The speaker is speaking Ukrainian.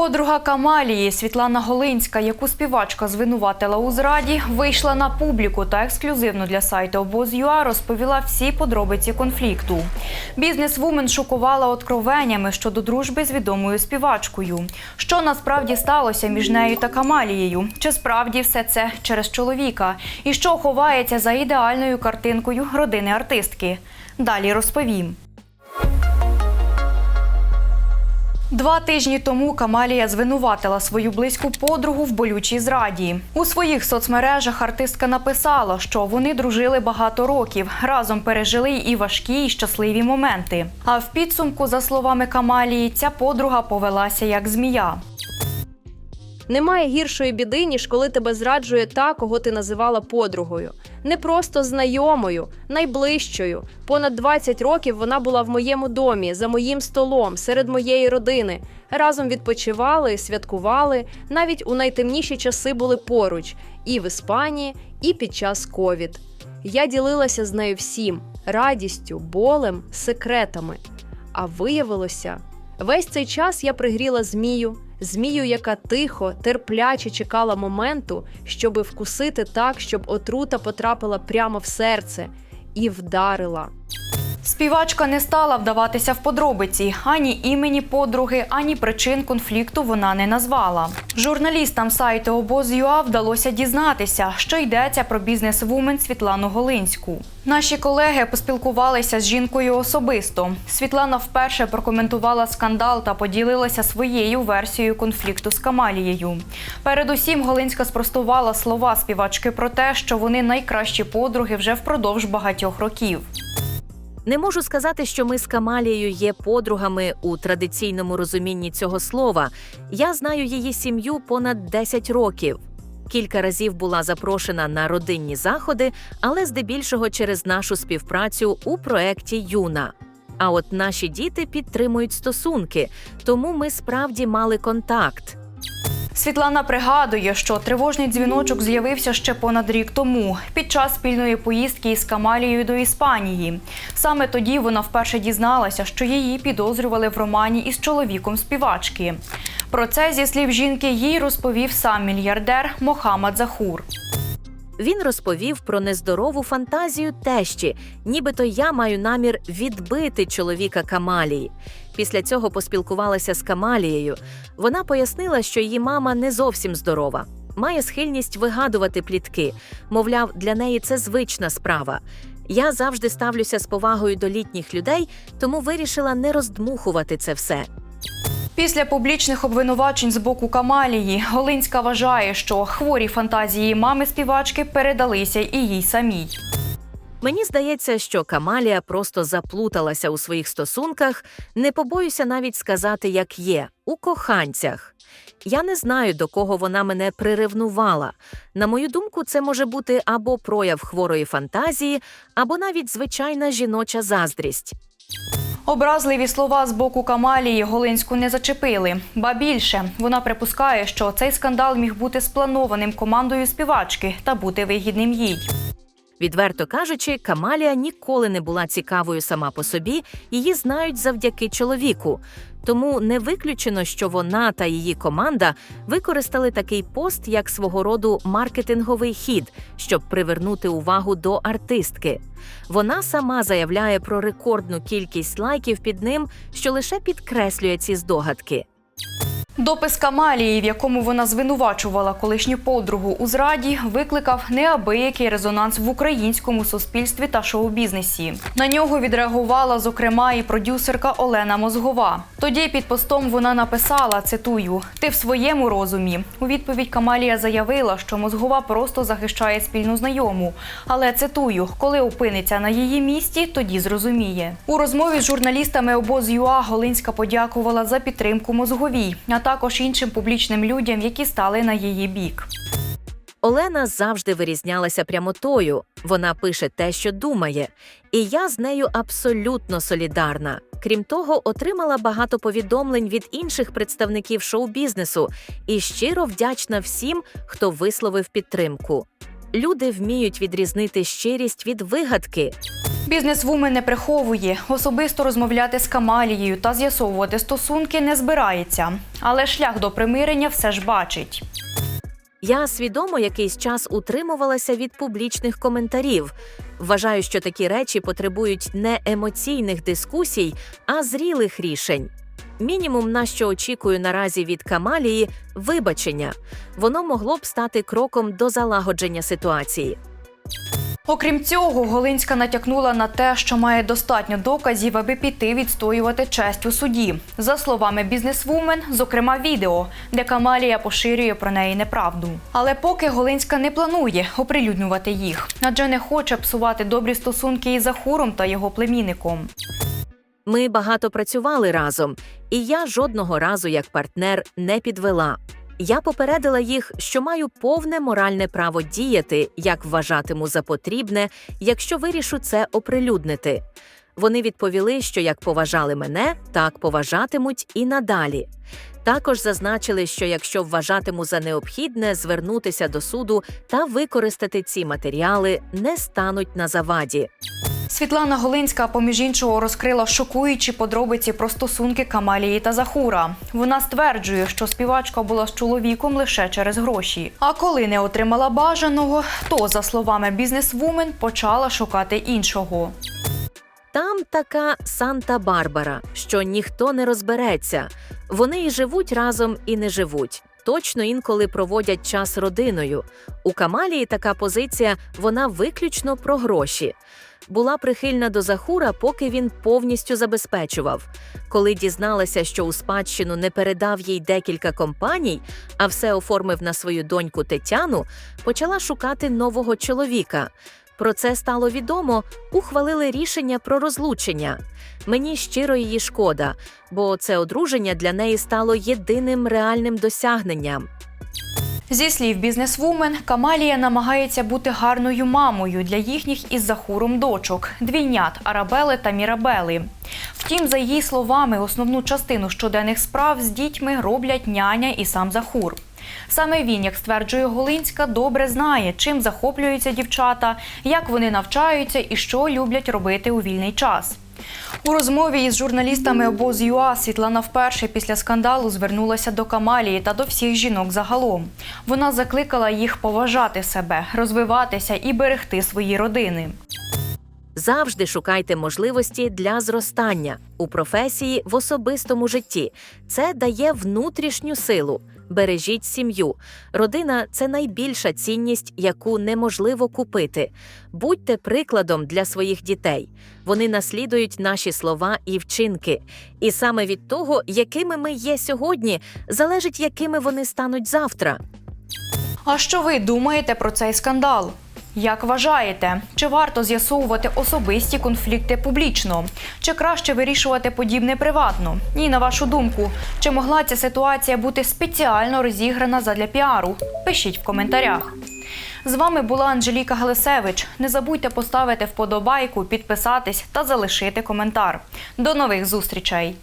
Подруга Камалії Світлана Голинська, яку співачка звинуватила у зраді, вийшла на публіку та ексклюзивно для сайту обоз.ua розповіла всі подробиці конфлікту. Бізнес-вумен шокувала откровеннями щодо дружби з відомою співачкою. Що насправді сталося між нею та Камалією? Чи справді все це через чоловіка? І що ховається за ідеальною картинкою родини артистки? Далі розповім. Два тижні тому Камалія звинуватила свою близьку подругу в болючій зраді. У своїх соцмережах артистка написала, що вони дружили багато років, разом пережили і важкі, і щасливі моменти. А в підсумку, за словами Камалії, ця подруга повелася як змія. Немає гіршої біди, ніж коли тебе зраджує та, кого ти називала подругою. Не просто знайомою, найближчою. Понад 20 років вона була в моєму домі, за моїм столом, серед моєї родини. Разом відпочивали, святкували, навіть у найтемніші часи були поруч і в Іспанії, і під час ковід. Я ділилася з нею всім радістю, болем, секретами. А виявилося, весь цей час я пригріла змію, змію, яка тихо, терпляче чекала моменту, щоби вкусити так, щоб отрута потрапила прямо в серце і вдарила. Співачка не стала вдаватися в подробиці. Ані імені подруги, ані причин конфлікту вона не назвала. Журналістам сайту обоз.ua вдалося дізнатися, що йдеться про бізнес-вумен Світлану Голинську. Наші колеги поспілкувалися з жінкою особисто. Світлана вперше прокоментувала скандал та поділилася своєю версією конфлікту з Камалією. Передусім, Голинська спростувала слова співачки про те, що вони найкращі подруги вже впродовж багатьох років. Не можу сказати, що ми з Камалією є подругами у традиційному розумінні цього слова. Я знаю її сім'ю понад 10 років. Кілька разів була запрошена на родинні заходи, але здебільшого через нашу співпрацю у проєкті Юна. А от наші діти підтримують стосунки, тому ми справді мали контакт. Світлана пригадує, що тривожний дзвіночок з'явився ще понад рік тому, під час спільної поїздки із Камалією до Іспанії. Саме тоді вона вперше дізналася, що її підозрювали в романі із чоловіком співачки. Про це, зі слів жінки, їй розповів сам мільярдер Мохаммад Захур. Він розповів про нездорову фантазію тещі, нібито я маю намір відбити чоловіка Камалії. Після цього поспілкувалася з Камалією. Вона пояснила, що її мама не зовсім здорова, має схильність вигадувати плітки. Мовляв, для неї це звична справа. Я завжди ставлюся з повагою до літніх людей, тому вирішила не роздмухувати це все. Після публічних обвинувачень з боку Камалії Голинська вважає, що хворі фантазії мами співачки передалися і їй самій. Мені здається, що Камалія просто заплуталася у своїх стосунках, не побоюся навіть сказати, як є, у коханцях. Я не знаю, до кого вона мене приревнувала. На мою думку, це може бути або прояв хворої фантазії, або навіть звичайна жіноча заздрість. Образливі слова з боку Камалії Голинську не зачепили. Ба більше вона припускає, що цей скандал міг бути спланованим командою співачки та бути вигідним їй. Відверто кажучи, Камалія ніколи не була цікавою сама по собі, її знають завдяки чоловіку. Тому не виключено, що вона та її команда використали такий пост як свого роду маркетинговий хід, щоб привернути увагу до артистки. Вона сама заявляє про рекордну кількість лайків під ним, що лише підкреслює ці здогадки. Допис Камалії, в якому вона звинувачувала колишню подругу у зраді, викликав неабиякий резонанс в українському суспільстві та шоу-бізнесі. На нього відреагувала, зокрема, і продюсерка Олена Мозгова. Тоді під постом вона написала: цитую: Ти в своєму розумі. У відповідь Камалія заявила, що мозгова просто захищає спільну знайому. Але цитую, коли опиниться на її місці, тоді зрозуміє. У розмові з журналістами обоз.ua Голинська подякувала за підтримку мозговій, також іншим публічним людям, які стали на її бік. Олена завжди вирізнялася прямотою. Вона пише те, що думає, і я з нею абсолютно солідарна. Крім того, отримала багато повідомлень від інших представників шоу-бізнесу і щиро вдячна всім, хто висловив підтримку. Люди вміють відрізнити щирість від вигадки. Бізнесвумен не приховує, особисто розмовляти з Камалією та з'ясовувати стосунки не збирається, але шлях до примирення все ж бачить. Я свідомо якийсь час утримувалася від публічних коментарів. Вважаю, що такі речі потребують не емоційних дискусій, а зрілих рішень. Мінімум, на що очікую наразі від Камалії вибачення. Воно могло б стати кроком до залагодження ситуації. Окрім цього, Голинська натякнула на те, що має достатньо доказів, аби піти відстоювати честь у суді. За словами бізнесвумен, зокрема відео, де Камалія поширює про неї неправду. Але поки Голинська не планує оприлюднювати їх, адже не хоче псувати добрі стосунки із Захуром та його племінником. Ми багато працювали разом, і я жодного разу як партнер не підвела. Я попередила їх, що маю повне моральне право діяти, як вважатиму за потрібне, якщо вирішу це оприлюднити. Вони відповіли, що як поважали мене, так поважатимуть і надалі. Також зазначили, що якщо вважатиму за необхідне звернутися до суду та використати ці матеріали, не стануть на заваді. Світлана Голинська, поміж іншого, розкрила шокуючі подробиці про стосунки Камалії та Захура. Вона стверджує, що співачка була з чоловіком лише через гроші. А коли не отримала бажаного, то, за словами бізнесвумен, почала шукати іншого. Там така Санта-Барбара, що ніхто не розбереться. Вони і живуть разом, і не живуть. Точно інколи проводять час родиною. У Камалії така позиція вона виключно про гроші. Була прихильна до Захура, поки він повністю забезпечував. Коли дізналася, що у спадщину не передав їй декілька компаній, а все оформив на свою доньку Тетяну, почала шукати нового чоловіка. Про це стало відомо, ухвалили рішення про розлучення. Мені щиро її шкода, бо це одруження для неї стало єдиним реальним досягненням. Зі слів бізнесвумен, Камалія намагається бути гарною мамою для їхніх із Захуром дочок двійнят Арабели та Мірабели. Втім, за її словами, основну частину щоденних справ з дітьми роблять няня і сам Захур. Саме він, як стверджує Голинська, добре знає, чим захоплюються дівчата, як вони навчаються і що люблять робити у вільний час. У розмові із журналістами обоз ЮА Світлана вперше після скандалу звернулася до Камалії та до всіх жінок загалом. Вона закликала їх поважати себе, розвиватися і берегти свої родини. Завжди шукайте можливості для зростання у професії в особистому житті. Це дає внутрішню силу. Бережіть сім'ю. Родина це найбільша цінність, яку неможливо купити. Будьте прикладом для своїх дітей. Вони наслідують наші слова і вчинки. І саме від того, якими ми є сьогодні, залежить, якими вони стануть завтра. А що ви думаєте про цей скандал? Як вважаєте, чи варто з'ясовувати особисті конфлікти публічно? Чи краще вирішувати подібне приватно? І на вашу думку, чи могла ця ситуація бути спеціально розіграна задля піару? Пишіть в коментарях. З вами була Анжеліка Галисевич. Не забудьте поставити вподобайку, підписатись та залишити коментар. До нових зустрічей!